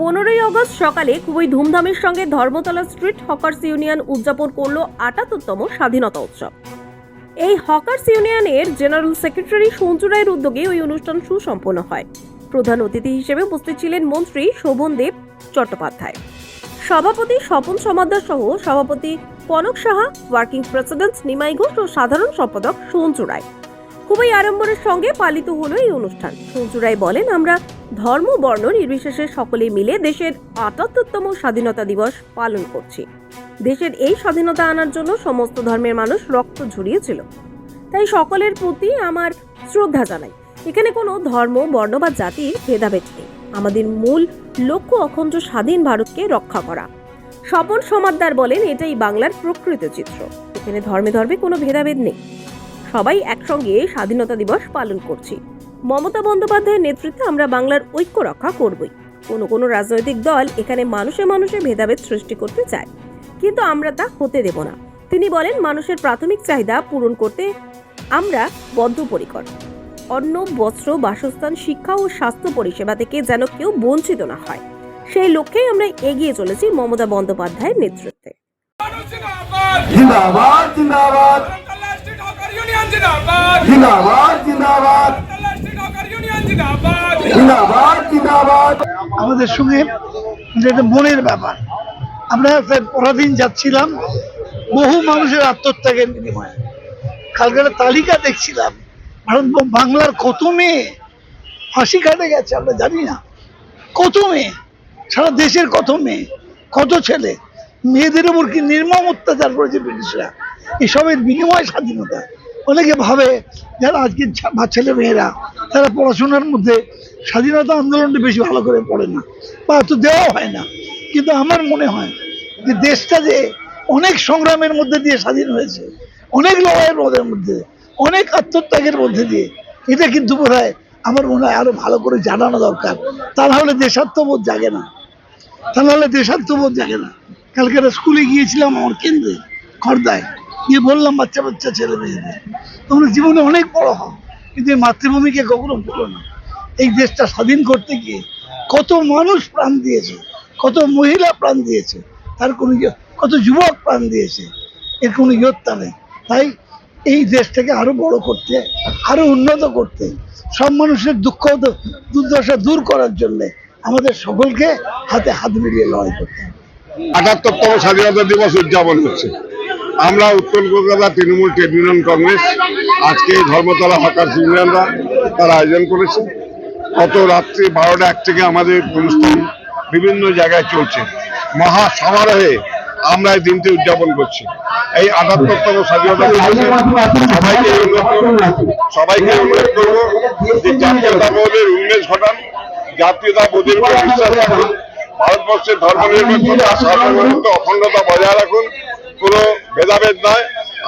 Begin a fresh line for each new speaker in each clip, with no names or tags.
পনেরোই আগস্ট সকালে খুবই ধুমধামের সঙ্গে ধর্মতলা স্ট্রিট হকার্স ইউনিয়ন উদযাপন করল আটাত্তরতম স্বাধীনতা উৎসব। এই হকার্স ইউনিয়নের জেনারেল সেক্রেটারি সঞ্জু রায়ের উদ্যোগে ওই অনুষ্ঠান সুসম্পন্ন হয়। প্রধান অতিথি হিসেবে উপস্থিত ছিলেন মন্ত্রী শোভন দেব চট্টোপাধ্যায়। সভাপতি স্বপন সমাদ্দার সহ সভাপতি কনক সাহা, ওয়ার্কিং প্রেসিডেন্ট নিমাই ঘোষ ও সাধারণ সম্পাদক সঞ্জু রায়। খুবই আড়ম্বরের সঙ্গে পালিত হলো এই অনুষ্ঠান। সঞ্জু রায় বলেন, আমরা ধর্ম, বর্ণ নির্বিশেষে সকলে মিলে দেশের আটাত্তরতম স্বাধীনতা দিবস পালন করছি। দেশের এই স্বাধীনতা আনার জন্য সমস্ত ধর্মের মানুষ রক্ত ঝরিয়েছিল। তাই সকলের প্রতি আমার শ্রদ্ধা জানাই। এখানে কোনো ধর্ম, বর্ণ বা জাতির ভেদাভেদ নেই। আমাদের মূল লক্ষ্য অখণ্ড স্বাধীন ভারতকে রক্ষা করা। স্বপন সমাদ্দার বলেন, এটাই বাংলার প্রকৃত চিত্র। এখানে ধর্মে ধর্মে কোনো ভেদাভেদ নেই। সবাই একসঙ্গে স্বাধীনতা দিবস পালন করছি। মমতা বন্দ্যোপাধ্যায়ের নেতৃত্বে আমরা বাংলার ঐক্য রক্ষা করবই। কোনো কোনো রাজনৈতিক দল এখানে মানুষে মানুষে ভেদাভেদ সৃষ্টি করতে চায়। কিন্তু আমরা তা হতে দেব না। তিনি বলেন মানুষের প্রাথমিক চাহিদা পূরণ করতে আমরা বদ্ধপরিকর। অন্ন বস্ত্র বাসস্থান শিক্ষা ও স্বাস্থ্য পরিষেবা থেকে যেন কেউ বঞ্চিত না হয়। সেই লক্ষ্যেই আমরা এগিয়ে চলেছি মমতা বন্দ্যোপাধ্যায়ের নেতৃত্বে।
জিন্দাবাদ জিন্দাবাদ।
জিন্দাবাদ জিন্দাবাদ।
আমাদের সঙ্গে যেটা মনের ব্যাপার। আমরা পরাধীন যাচ্ছিলাম, বহু মানুষের আত্মত্যাগের বিনিময়ে। কালকের তালিকা দেখছিলাম ভারত বাংলার কত মেয়ে ফাঁসি কাটে গেছে, আমরা জানি না। কত মেয়ে, সারা দেশের কত মেয়ে, কত ছেলে, মেয়েদের উপর কি নির্মম অত্যাচার করেছে ব্রিটিশরা? এসবের বিনিময় স্বাধীনতা। অনেকে ভাবে যারা আজকে ছেলে মেয়েরা, তারা পড়াশোনার মধ্যে স্বাধীনতা আন্দোলনটা বেশি ভালো করে পড়ে না, বা তো দেওয়া হয় না। কিন্তু আমার মনে হয় যে দেশটা যে অনেক সংগ্রামের মধ্যে দিয়ে স্বাধীন হয়েছে, অনেক লড়াইয়ের মধ্যে মধ্যে, অনেক আত্মত্যাগের মধ্যে দিয়ে, এটা কিন্তু বোধ আমার মনে হয় আরও ভালো করে জানানো দরকার। তা না হলে দেশাত্মবোধ জাগে না। তা নাহলে দেশাত্মবোধ জাগে না। কালকে স্কুলে গিয়েছিলাম আমার কেন্দ্রে, খর্দায়। গিয়ে বললাম, বাচ্চা বাচ্চা, ছেলে মেয়েদের, তোমরা জীবনে অনেক বড় হও, কিন্তু এই মাতৃভূমিকে কখনো ভুলো না। এই দেশটা স্বাধীন করতে গিয়ে কত মানুষ প্রাণ দিয়েছে, কত মহিলা প্রাণ দিয়েছে, তার কোনো ইয়ে- কত যুবক প্রাণ দিয়েছে, এর কোনো ইয়ত্তা নেই। তাই এই দেশটাকে আরও বড় করতে, আরও উন্নত করতে, সব মানুষের দুঃখ, দুর্দশা দূর করার জন্য আমাদের সকলকে হাতে হাত মিলিয়ে লড়াই করতে হবে।
আটাত্তরতম স্বাধীনতা দিবস উদযাপন হচ্ছে আমরা উত্তর Kolkata Trinamool trade union congress, আজকে ধর্মতলা হকার্স ইউনিয়নরা তার আয়োজন করেছে। গত রাত্রি বারোটা এক থেকে আমাদের অনুষ্ঠান বিভিন্ন জায়গায় চলছে। মহা সমারোহে আমরা এই দিনটি উদযাপন করছি। এই আটাত্তরতম স্বাধীনতা সবাইকে সবাইকে অনুরোধ করব যে জাতীয়তাবোধের উন্মেষ ঘটান জাতীয়তাবোধের উপর বিশ্বাস ভারতবর্ষের ধর্মনিরপেক্ষতা, সার্বভৌমত্ব, অখণ্ডতা বজায় রাখুন, কোনো ভেদাভেদ নয়।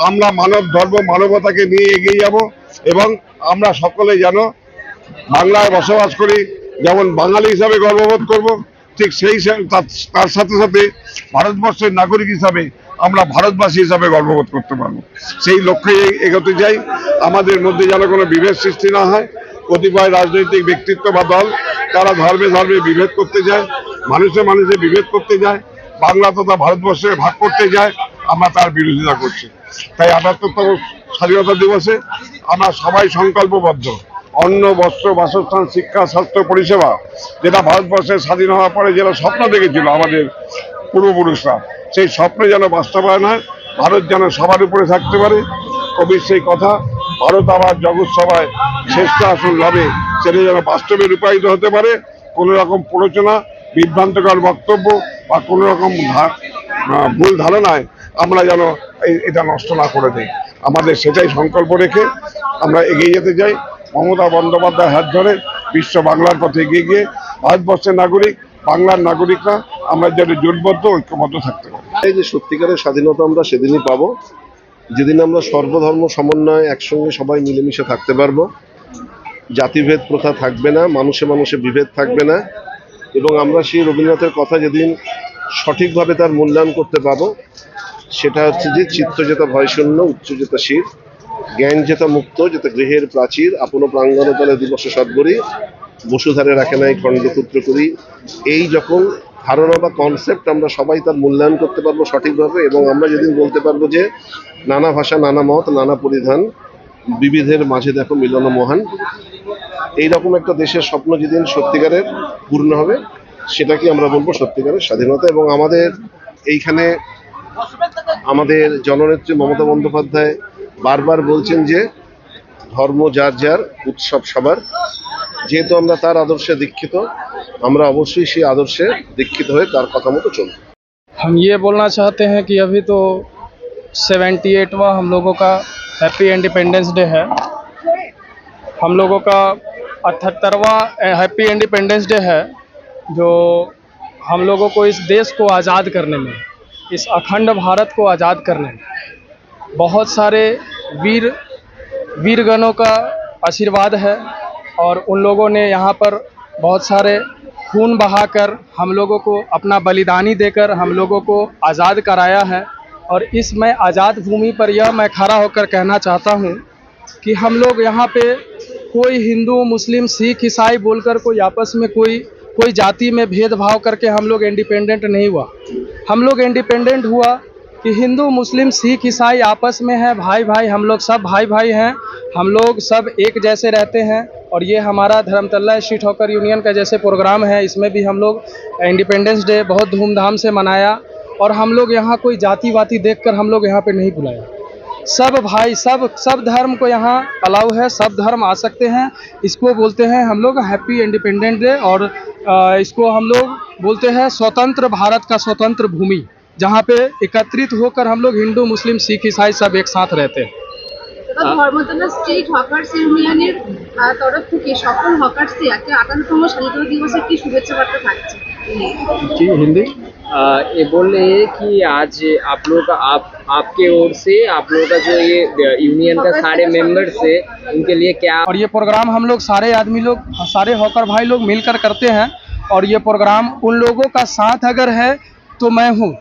আমরা মানব ধর্ম, মানবতাকে নিয়ে এগিয়ে যাব এবং আমরা সকলে যেন বাংলায় বসবাস করি। যেমন বাঙালি হিসাবে গর্ববোধ করব, ঠিক সেই তার- সাথে সাথে ভারতবর্ষের নাগরিক হিসাবে আমরা ভারতবাসী হিসাবে গর্ববোধ করতে পারব। সেই লক্ষ্যে এগোতে যাই আমাদের মধ্যে যেন কোনো বিভেদ সৃষ্টি না হয়। কতিপয় রাজনৈতিক ব্যক্তিত্ব বা দল, তারা ধর্মে ধর্মে বিভেদ করতে যায় মানুষে মানুষে বিভেদ করতে যায় বাংলা তথা ভারতবর্ষে ভাগ করতে যায় আমরা তার বিরোধিতা করছি। তাই আটাত্তরতম স্বাধীনতা দিবসে আমরা সবাই সংকল্পবদ্ধ। অন্ন, বস্ত্র, বাসস্থান, শিক্ষা, স্বাস্থ্য পরিষেবা, যেটা ভারতবর্ষের স্বাধীন হওয়ার পরে যেটা স্বপ্ন দেখেছিল আমাদের পূর্বপুরুষরা, সেই স্বপ্নে যেন বাস্তবায়ন হয়, ভারত যেন সবার উপরে থাকতে পারে। কবির সেই কথা, ভারত আবার জগৎ সভায় শ্রেষ্ঠ আসন লাভে সেটা যেন বাস্তবে রূপায়িত হতে পারে কোনো রকম প্ররোচনা, বিভ্রান্তকর বক্তব্য বা কোনো রকম ভুল ধারণায় আমরা যেন এটা নষ্ট না করে দিই। আমাদের সেটাই সংকল্প রেখে আমরা এগিয়ে যেতে চাই। মমতা বন্দ্যোপাধ্যায় হাত ধরে বিশ্ব বাংলার পথে এগিয়ে গিয়ে ভারতবর্ষের নাগরিক, বাংলার নাগরিকরা আমরা যেন জোটবদ্ধ, ঐক্যবদ্ধ থাকতে পারি।
এই যে সত্যিকারের স্বাধীনতা আমরা সেদিনই পাবো। যেদিন আমরা সর্বধর্ম সমন্বয়ে একসঙ্গে সবাই মিলেমিশে থাকতে পারব। জাতিভেদ প্রথা থাকবে না, মানুষে মানুষে বিভেদ থাকবে না। এবং আমরা সেই রবীন্দ্রনাথের কথা যেদিন সঠিকভাবে তার মূল্যায়ন করতে পাবো সেটা হচ্ছে যে চিত্ত যেটা ভয়শূন্য উচ্চ যেটা শির জ্ঞান যেটা মুক্ত, যেটা গৃহের প্রাচীর, আপন প্রাঙ্গণ দিবস সদ্গরি, বসুধারে রাখে নাই খণ্ডপুত্র করি। এই যখন ধারণা বা কনসেপ্ট আমরা সবাই তার মূল্যায়ন করতে পারব সঠিকভাবে এবং আমরা যেদিন বলতে পারব যে নানা ভাষা, নানা মত, নানা পরিধান, বিবিধের মাঝে দেখো মিলন মহান। এইরকম একটা দেশের স্বপ্ন যেদিন সত্যিকারের পূর্ণ হবে সেটাকে আমরা বলব সত্যিকারের স্বাধীনতা এবং আমাদের এইখানে আমাদের জননেত্রী মমতা বন্দ্যোপাধ্যায় বারবার বলছেন যে ধর্ম যার যার উৎসব সবার যেহেতু আমরা তার আদর্শে দীক্ষিত আমরা অবশ্যই সেই আদর্শে দীক্ষিত হয়ে তার কথা মতো চলব
हम ये बोलना चाहते हैं कि अभी तो 78वां हम लोगों का हैप्पी इंडिपेंडेंस डे है हम लोगों का अठहत्तरवा हैप्पी इंडिपेंडेंस डे है जो हम लोगों को इस देश को आज़ाद करने में इस अखंड भारत को आज़ाद करने में। बहुत सारे वीर, वीरगणों का आशीर्वाद है और उन लोगों ने यहाँ पर बहुत सारे खून बहाकर हम लोगों को अपना बलिदानी देकर हम लोगों को आज़ाद कराया है। और इस मैं आज़ाद भूमि पर यह मैं खड़ा होकर कहना चाहता हूँ कि हम लोग यहाँ पे कोई हिंदू, मुस्लिम, सिख, ईसाई बोलकर कोई आपस में कोई कोई जाति में भेदभाव करके हम लोग इंडिपेंडेंट नहीं हुआ। हम लोग इंडिपेंडेंट हुआ कि हिंदू, मुस्लिम, सिख, ईसाई आपस में है भाई भाई हम लोग सब भाई भाई हैं, हम लोग सब एक जैसे रहते हैं और ये हमारा धर्मतल्ला स्ट्रीट हॉकर यूनियन का जैसे प्रोग्राम है, इसमें भी हम लोग इंडिपेंडेंस डे बहुत धूमधाम से मनाया और हम लोग यहाँ कोई जाति वाति देखकर हम लोग यहाँ पर नहीं बुलाया। सब भाई सब सब धर्म को यहाँ अलाउ है सब धर्म आ सकते हैं इसको बोलते हैं हम लोग हैप्पी इंडिपेंडेंट डे और अ, इसको हम लोग बोलते हैं स्वतंत्र भारत का स्वतंत्र भूमि जहाँ पे एकत्रित होकर हम लोग हिंदू मुस्लिम सिख ईसाई सब एक साथ रहते हैं
তথা ধর্মতলা স্ট্রিট হকার্স ইউনিয়নের আহ, তরফ থেকে সকল হকার্সে একটা আটান্নতম স্বাধীনতা দিবসের কি শুভেচ্ছা বার্তা থাকছে
जी हिंदी
आ, ये बोल रहे हैं कि आज आप लोग का आप आपके ओर से आप लोगों का जो ये यूनियन का सारे मेंबर्स है उनके लिए क्या
और ये प्रोग्राम हम लोग सारे आदमी लोग सारे हॉकर भाई लोग मिलकर करते हैं और ये प्रोग्राम उन लोगों का साथ अगर है तो मैं हूँ।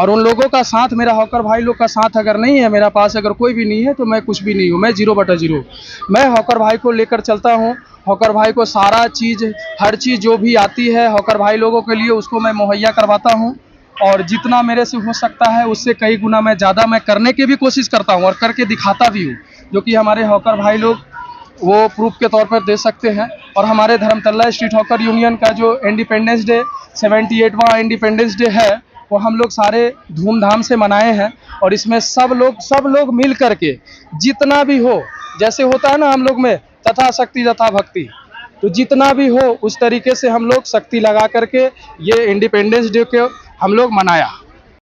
और उन लोगों का साथ, मेरा हॉकर भाई लोग का साथ अगर नहीं है, मेरा पास अगर कोई भी नहीं है तो मैं कुछ भी नहीं हूँ। मैं ज़ीरो बटा ज़ीरो। मैं हॉकर भाई को लेकर चलता हूँ। हॉकर भाई को सारा चीज़, हर चीज़ जो भी आती है, हॉकर भाई लोगों के लिए उसको मैं मुहैया करवाता हूँ। और जितना मेरे से हो सकता है, उससे कई गुना मैं ज़्यादा मैं करने की भी कोशिश करता हूँ और करके दिखाता भी हूँ, जो कि हमारे हॉकर भाई लोग वो प्रूफ के तौर पर दे सकते हैं। और हमारे धर्मतल्ला स्ट्रीट हॉकर यूनियन का जो इंडिपेंडेंस डे 78वां इंडिपेंडेंस डे है वो हम लोग सारे धूमधाम से मनाए हैं और इसमें सब लोग सब लोग मिल करके जितना भी हो, जैसे होता है ना हम लोग में तथा शक्ति तथा भक्ति तो जितना भी हो, उस तरीके से हम लोग शक्ति लगा करके ये इंडिपेंडेंस डे को हम लोग मनाया।